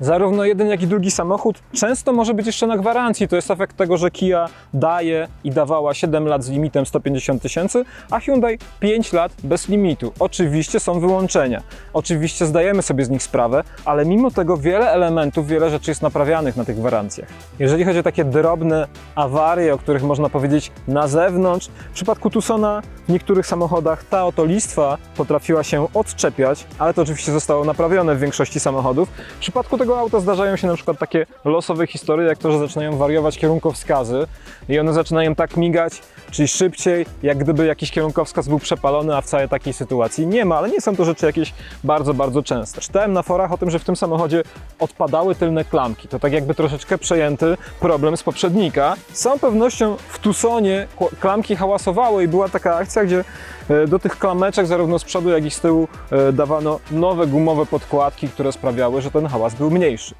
Zarówno jeden, jak i drugi samochód często może być jeszcze na gwarancji. To jest efekt tego, że Kia daje i dawała 7 lat z limitem 150 tysięcy, a Hyundai 5 lat bez limitu. Oczywiście są wyłączenia. Oczywiście zdajemy sobie z nich sprawę, ale mimo tego wiele elementów, wiele rzeczy jest naprawianych na tych gwarancjach. Jeżeli chodzi o takie drobne awarie, o których można powiedzieć na zewnątrz, w przypadku Tucsona w niektórych samochodach ta oto listwa potrafiła się odczepiać, ale to oczywiście zostało naprawione w większości samochodów. W przypadku tego auta zdarzają się na przykład takie losowe historie, jak to, że zaczynają wariować kierunkowskazy i one zaczynają tak migać, czyli szybciej, jak gdyby jakiś kierunkowskaz był przepalony, a wcale takiej sytuacji nie ma, ale nie są to rzeczy jakieś bardzo, bardzo częste. Czytałem na forach o tym, że w tym samochodzie odpadały tylne klamki. To tak jakby troszeczkę przejęty problem z poprzednika. Z całą pewnością w Tucsonie klamki hałasowały i była taka akcja, gdzie e, do tych klameczek zarówno z przodu, jak i z tyłu e, dawano nowe gumowe podkładki, które sprawiały, że ten hałas był mniejszy.